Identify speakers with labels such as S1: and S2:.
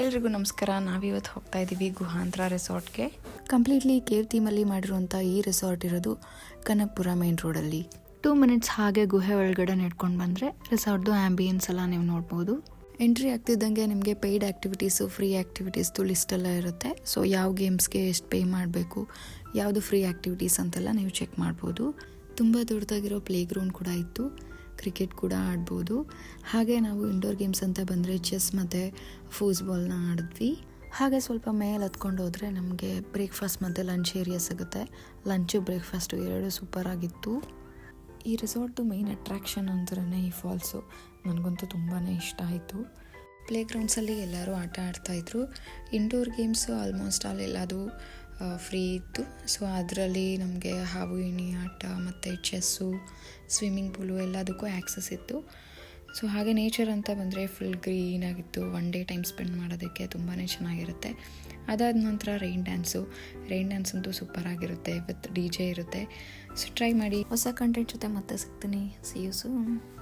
S1: ಎಲ್ರಿಗೂ ನಮಸ್ಕಾರ. ನಾವಿವತ್ತು ಹೋಗ್ತಾ ಇದ್ದೀವಿ ಗುಹಾಂತರ ರೆಸಾರ್ಟ್ಗೆ.
S2: ಕಂಪ್ಲೀಟ್ಲಿ ಕೇವ್ ಥೀಮಲ್ಲಿ ಮಾಡಿರುವಂಥ ಈ ರೆಸಾರ್ಟ್ ಇರೋದು ಕನಕಪುರ ಮೇನ್ ರೋಡಲ್ಲಿ.
S1: ಟೂ ಮಿನಿಟ್ಸ್ ಹಾಗೆ ಗುಹೆ ಒಳಗಡೆ ನಡ್ಕೊಂಡು ಬಂದರೆ ರೆಸಾರ್ಟ್ದು ಆ್ಯಂಬಿಯನ್ಸ್ ಎಲ್ಲ ನೀವು ನೋಡ್ಬೋದು.
S2: ಎಂಟ್ರಿ ಆಗ್ತಿದ್ದಂಗೆ ನಿಮಗೆ ಪೇಯ್ಡ್ ಆ್ಯಕ್ಟಿವಿಟೀಸು ಫ್ರೀ ಆ್ಯಕ್ಟಿವಿಟೀಸ್ದು ಲಿಸ್ಟೆಲ್ಲ ಇರುತ್ತೆ. ಸೊ ಯಾವ ಗೇಮ್ಸ್ಗೆ ಎಷ್ಟು ಪೇ ಮಾಡಬೇಕು ಯಾವುದು ಫ್ರೀ ಆ್ಯಕ್ಟಿವಿಟೀಸ್ ಅಂತೆಲ್ಲ ನೀವು ಚೆಕ್ ಮಾಡ್ಬೋದು. ತುಂಬ ದೊಡ್ಡದಾಗಿರೋ ಪ್ಲೇ ಗ್ರೌಂಡ್ ಕೂಡ ಇತ್ತು. ಕ್ರಿಕೆಟ್ ಕೂಡ ಆಡ್ಬೋದು. ಹಾಗೆ ನಾವು ಇಂಡೋರ್ ಗೇಮ್ಸ್ ಅಂತ ಬಂದರೆ ಚೆಸ್ ಮತ್ತು ಫೂಸ್ಬಾಲ್ನ ಆಡಿದ್ವಿ. ಹಾಗೆ ಸ್ವಲ್ಪ ಮೇಲೆ ಹತ್ಕೊಂಡು ಹೋದರೆ ನಮಗೆ ಬ್ರೇಕ್ಫಾಸ್ಟ್ ಮತ್ತು ಲಂಚ್ ಏರಿಯಾ ಸಿಗುತ್ತೆ. ಲಂಚು ಬ್ರೇಕ್ಫಾಸ್ಟು ಎರಡು ಸೂಪರ್ ಆಗಿತ್ತು. ಈ ರೆಸಾರ್ಟ್ದು ಮೈನ್ ಅಟ್ರಾಕ್ಷನ್ ಅಂದ್ರೆ ಈ ಫಾಲ್ಸು ನನಗಂತೂ ತುಂಬಾ ಇಷ್ಟ ಆಯಿತು. ಪ್ಲೇ ಗ್ರೌಂಡ್ಸಲ್ಲಿ ಎಲ್ಲರೂ ಆಟ ಆಡ್ತಾಯಿದ್ರು ಇಂಡೋರ್ ಗೇಮ್ಸು ಆಲ್ಮೋಸ್ಟ್ ಆಲ್ ಎಲ್ಲದು ಫ್ರೀ ಇತ್ತು. ಸೊ ಅದರಲ್ಲಿ ನಮಗೆ ಹಾವು, ಇಣಿ, ಆಟ ಮತ್ತು ಚೆಸ್ಸು ಸ್ವಿಮ್ಮಿಂಗ್ ಪೂಲು ಎಲ್ಲದಕ್ಕೂ ಆ್ಯಕ್ಸಸ್ ಇತ್ತು. ಸೊ ಹಾಗೆ ನೇಚರ್ ಅಂತ ಬಂದರೆ ಫುಲ್ ಗ್ರೀನ್ ಆಗಿತ್ತು. ಒನ್ ಡೇ ಟೈಮ್ ಸ್ಪೆಂಡ್ ಮಾಡೋದಕ್ಕೆ ತುಂಬಾ ಚೆನ್ನಾಗಿರುತ್ತೆ. ಅದಾದ ನಂತರ ರೈನ್ ಡ್ಯಾನ್ಸು ರೈನ್ ಡ್ಯಾನ್ಸ್ ಅಂತೂ ಸೂಪರ್ ಆಗಿರುತ್ತೆ ವಿತ್ ಡಿ ಜೆ ಇರುತ್ತೆ. ಸೊ ಟ್ರೈ ಮಾಡಿ. ಹೊಸ ಕಂಟೆಂಟ್ ಜೊತೆ ಮತ್ತೆ ಸಿಗ್ತೀನಿ. C you soon